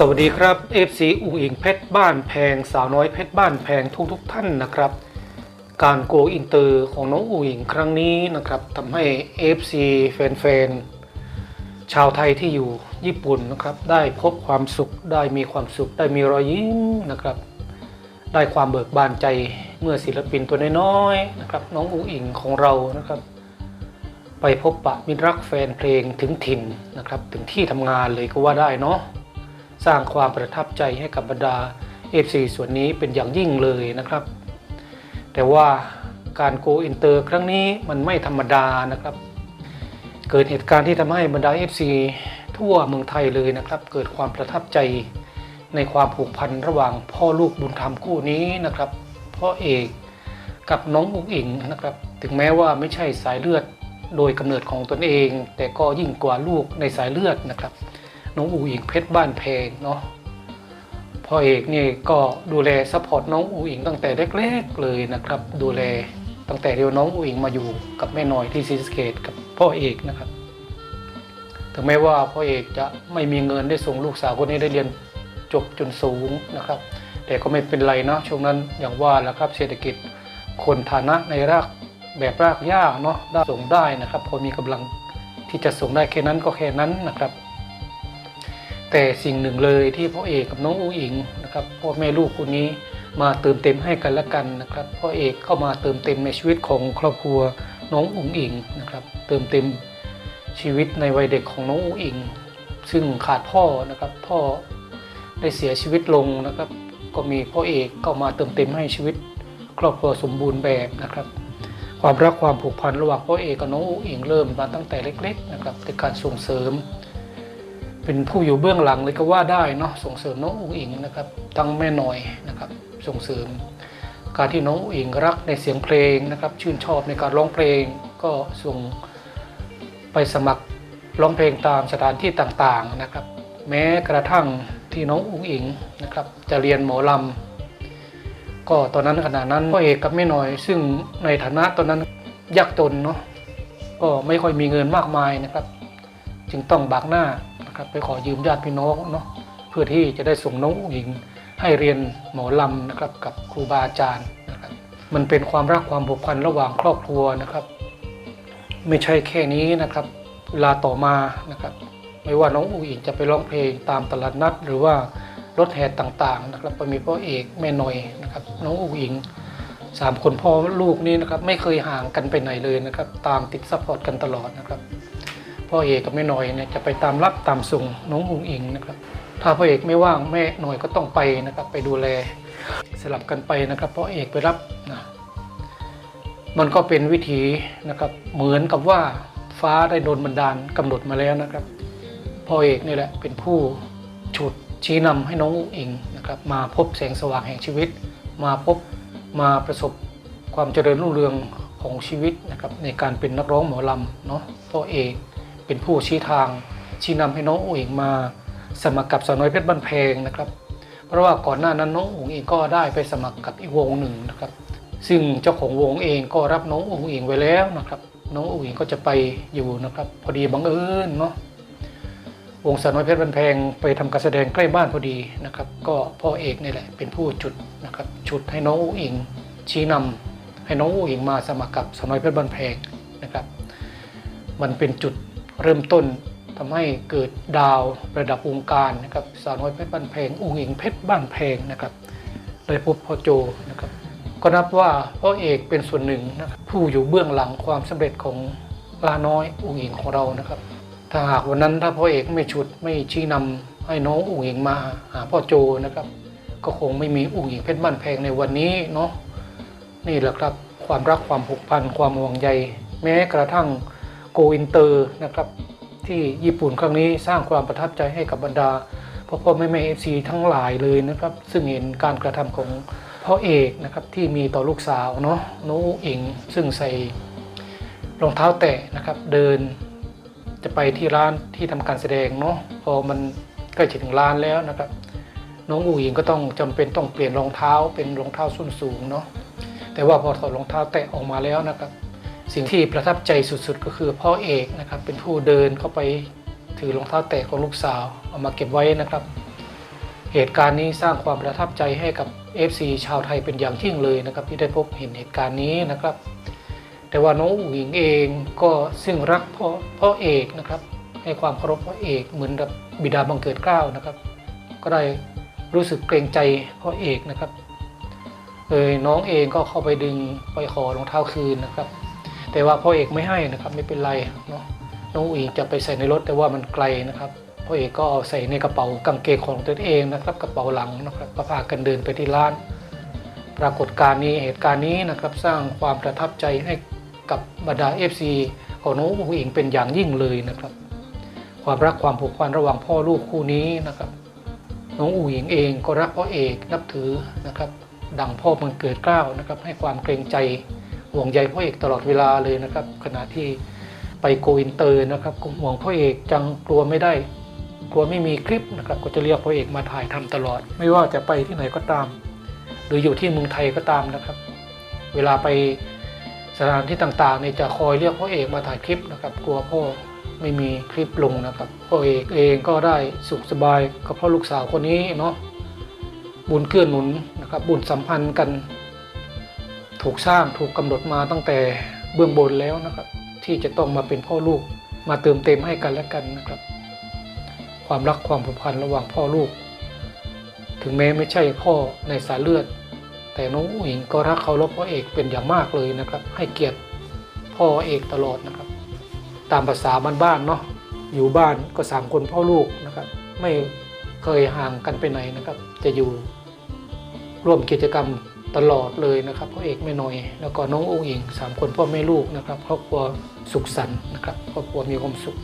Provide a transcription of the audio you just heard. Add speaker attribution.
Speaker 1: สวัสดีครับ FC อุ๋งอิงเพชรบ้านแพงสาวน้อยเพชรบ้านแพงทุกทุกท่านนะครับ การโกอินเตอร์ของน้องอุ๋งอิงครั้งนี้นะครับทำให้ FC แฟนๆชาวไทยที่อยู่ญี่ปุ่นนะครับ ได้พบความสุขได้มีความสุข ได้มีรอยยิ้มนะครับ ได้ความเบิกบานใจเมื่อศิลปินตัวน้อยๆนะครับ น้องอุ๋งอิงของเรานะครับ ไปพบปะมิตรรักแฟนเพลงถึงถิ่นนะครับ ถึงที่ทำงานเลยก็ว่าได้เนาะ สร้างความประทับใจให้กับบรรดา FC ส่วนนี้เป็นอย่างยิ่งเลยนะครับ แต่ว่าการโกอินเตอร์ครั้งนี้มันไม่ธรรมดานะครับ เกิดเหตุการณ์ที่ทำให้บรรดา FC ทั่วเมืองไทยเลยนะครับ เกิดความประทับใจในความผูกพันระหว่างพ่อลูกบุญธรรมคู่นี้นะครับพ่อเอกกับน้องอุ๋งอิงนะครับ ถึงแม้ว่าไม่ใช่สายเลือดโดยกำเนิดของตนเอง แต่ก็ยิ่งกว่าลูกในสายเลือดนะครับ น้องอูอิงเพชรบ้านเพลงเนาะพ่อเอกนี่ก็ดูแลซัพพอร์ตน้องอูอิงตั้งแต่เล็กๆเลยนะครับ ดูแลตั้งแต่เดียวน้องอูอิงมาอยู่กับแม่น้อยที่ซีสเกตกับพ่อเอกนะครับถึงแม้ว่าพ่อเอกจะไม่มีเงินได้ส่งลูกสาวคนนี้ได้เรียนจบจนสูงนะครับ แต่ก็ไม่เป็นไรเนาะช่วงนั้นอย่างว่าแหล้วครับเศรษฐกิจคนฐานะในรากแบบรากหญ้าเนาะได้ส่งได้นะครับ พอมีกำลังที่จะส่งได้แค่นั้นก็แค่นั้นนะครับ แต่สิ่งหนึ่งเลยที่พ่อเอกกับน้องอูอิงนะครับพ่อแม่ลูกคนนี้มาเติมเต็มให้กันและกันนะครับพ่อเอกเข้ามาเติมเต็มในชีวิตของครอบครัวน้องอุ๋งอิงนะครับ เติมเต็มชีวิตในวัยเด็กของน้องอุ๋งอิง ซึ่งขาดพ่อนะครับพ่อได้เสียชีวิตลงนะครับ ก็มีพ่อเอกเข้ามาเติมเต็มให้ชีวิตครอบครัวสมบูรณ์แบบนะครับ ความรักความผูกพันระหว่างพ่อเอกกับน้องอุ๋งอิงเริ่มมาตั้งแต่เล็ก ๆ นะครับในการส่งเสริม เป็นผู้อยู่เบื้องหลังเลยก็ว่าได้เนาะส่งเสริมน้องอุ๋งอิงนะครับทั้งแม่หน่อยนะครับส่งเสริม การที่น้องอุ๋งอิงรักในเสียงเพลงนะครับ ชื่นชอบในการร้องเพลงก็ส่งไปสมัครร้องเพลงตามสถานที่ต่างๆนะครับ แม้กระทั่งที่น้องอุ๋งอิงนะครับ จะเรียนหมอลำก็ตอนนั้นขณะนั้นพ่อเอกกับแม่หน่อย ซึ่งในฐานะตอนนั้นยากจนเนาะก็ไม่ค่อยมีเงินมากมายนะครับ จึงต้องบากหน้า ครับไปขอยืมญาติพี่น้องเนาะเพื่อที่จะได้ส่งน้องอุ๋งอิงให้เรียนหมอลำนะครับกับครูบาอาจารย์นะครับมันเป็นความรักความผูกพันระหว่างครอบครัวนะครับ ไม่ใช่แค่นี้นะครับ เวลาต่อมานะครับ ไม่ว่าน้องอุ๋งอิงจะไปร้องเพลงตามตลาดนัด หรือว่ารถแห่ต่างๆนะครับก็มีพ่อเอกแม่หน่อยนะครับ น้องอุ๋งอิงสามคนพ่อลูกนี้นะครับ ไม่เคยห่างกันไปไหนเลยนะครับ ตามติดซัพพอร์ตกันตลอดนะครับ พ่อเอกกับแม่หน่อยเนี่ยจะไปตามรับตามส่งน้องอุ๋งอิงนะครับ ถ้าพ่อเอกไม่ว่างแม่หน่อยก็ต้องไปนะครับ ไปดูแล สลับกันไปนะครับพ่อเอกไปรับนะมันก็เป็นวิธีนะครับ เหมือนกับว่าฟ้าได้โดนบันดาลกำหนดมาแล้วนะครับพ่อเอกนี่แหละเป็นผู้ฉุดชี้นำให้น้องอุ๋งอิงนะครับมาพบแสงสว่างแห่งชีวิต มาพบมาประสบความเจริญรุ่งเรืองของชีวิตนะครับในการเป็นนักร้องหมอลำเนาะพ่อเอก เป็นผู้ชี้ทางชี้นำให้น้องอุ๋งอิงมาสมัครกับสาวน้อยเพชรบ้านแพงนะครับ เพราะว่าก่อนหน้านั้นน้องอุ๋งอิงก็ได้ไปสมัครกับอีกวงหนึ่งนะครับ ซึ่งเจ้าของวงเองก็รับน้องอุ๋งอิงไว้แล้วนะครับ น้องอุ๋งอิงก็จะไปอยู่นะครับ พอดีบังเอิญเนาะวงสาวน้อยเพชรบ้านแพงไปทำการแสดงใกล้บ้านพอดีนะครับ ก็พ่อเอกนี่แหละเป็นผู้จุดนะครับจุดให้น้องอุ๋งอิงชี้นำให้น้องอุ๋งอิงมาสมัครกับสาวน้อยเพชรบ้านแพงนะครับ มันเป็นจุด เริ่มต้นทำให้เกิดดาวระดับวงการนะครับสาวน้อยเพชรบ้านเพลงอุ้งอิงเพชรบ้านเพลงนะครับได้พบพ่อโจนะครับก็นับว่าพ่อเอกเป็นส่วนหนึ่งนะผู้อยู่เบื้องหลังความสำเร็จของลาน้อยอุ้งอิงของเรานะครับ ถ้าหากวันนั้นถ้าพ่อเอกไม่ฉุดไม่ชี้นำให้น้องอุ้งอิงมาหาพ่อโจนะครับ ก็คงไม่มีอุ้งอิงเพชรบ้านแพงในวันนี้เนาะนี่แหละครับความรักความผูกพันความห่วงใย แม้กระทั่ง กอินเตอร์นะครับที่ญี่ปุ่นครั้งนี้สร้างความประทับใจให้กับบรรดาพ่อพ่อแม่แม่เอฟซีทั้งหลายเลยนะครับ ซึ่งเห็นการกระทำของพ่อเอกนะครับที่มีต่อลูกสาวเนาะน้องอิงซึ่งใส่รองเท้าแตะนะครับเดินจะไปที่ร้านที่ทำการแสดงเนาะพอมันใกล้จะถึงร้านแล้วนะครับน้องอูอิงก็ต้องจำเป็นต้องเปลี่ยนรองเท้าเป็นรองเท้าส้นสูงเนาะแต่ว่าพอถอดรองเท้าแตะออกมาแล้วนะครับ สิ่งที่ประทับใจสุดๆ ก็คือพ่อเอกนะครับเป็นผู้เดินเข้าไปถือรองเท้าแตะของลูกสาวเอามาเก็บไว้นะครับ เหตุการณ์นี้สร้างความประทับใจให้กับ FC ชาวไทยเป็นอย่างยิ่งเลยนะครับ ที่ได้พบเห็นเหตุการณ์นี้นะครับ แต่ว่าน้องอุ๋งอิงเองก็ซึ่งรักพ่อพ่อเอกนะครับ ให้ความเคารพพ่อเอกเหมือนกับบิดาบังเกิดเกล้านะครับ ก็ได้รู้สึกเกรงใจพ่อเอกนะครับเอยน้องเองก็เข้าไปดึงไปขอรองเท้าคืนนะครับ แต่ว่าพ่อเอกไม่ให้นะครับไม่เป็นไรเนาะน้องอุ๋งอิงจะไปใส่ในรถแต่ว่ามันไกลนะครับพ่อเอกก็เอาใส่ในกระเป๋ากางเกงของตัวเองนะครับกระเป๋าหลังนะครับก็พากันเดินไปที่ร้าน ปรากฏการณ์นี้เหตุการณ์นี้นะครับสร้างความประทับใจให้กับบรรดา FC ของน้องอุ๋งอิงเป็นอย่างยิ่งเลยนะครับ ความรักความผูกพันระหว่างพ่อลูกคู่นี้นะครับน้องอูหญิงเองก็รักพ่อเอกนับถือนะครับ ดังพ่อมันเกิดเกล้านะครับให้ความเกรงใจ ห่วงใยพ่อเอกตลอดเวลาเลยนะครับ ขณะที่ไปโกอินเตอร์นะครับก็ห่วงพ่อเอกจังกลัวไม่ได้ กลัวไม่มีคลิปนะครับ ก็จะเรียกพ่อเอกมาถ่ายทำตลอด ไม่ว่าจะไปที่ไหนก็ตาม หรืออยู่ที่เมืองไทยก็ตามนะครับ เวลาไปสถานที่ต่างๆเนี่ยจะคอยเรียกพ่อเอกมาถ่ายคลิปนะครับ กลัวพ่อไม่มีคลิปลงนะครับพ่อเอกเองก็ได้สุขสบายกับพ่อลูกสาวคนนี้เนาะบุญเกื้อหนุนนะครับ บุญสัมพันธ์กัน ถูกสร้างถูกกำหนดมาตั้งแต่เบื้องบนแล้วนะครับ ที่จะต้องมาเป็นพ่อลูกมาเติมเต็มให้กันและกันนะครับ ความรักความผูกพันระหว่างพ่อลูก ถึงแม้ไม่ใช่พ่อในสายเลือด แต่น้องอุ๋งก็รักเคารพพ่อเอกเป็นอย่างมากเลยนะครับ ให้เกียรติพ่อเอกตลอดนะครับ ตามภาษาบ้านๆเนาะอยู่บ้านก็สามคนพ่อลูกนะครับ ไม่เคยห่างกันไปไหนนะครับ จะอยู่ร่วมกิจกรรม ตลอดเลยนะครับพ่อเอกไม่น้อย แล้วก็น้องอุ้งอิงสามคนพ่อแม่ลูกนะครับครอบครัวสุขสันต์นะครับครอบครัวมีความสุข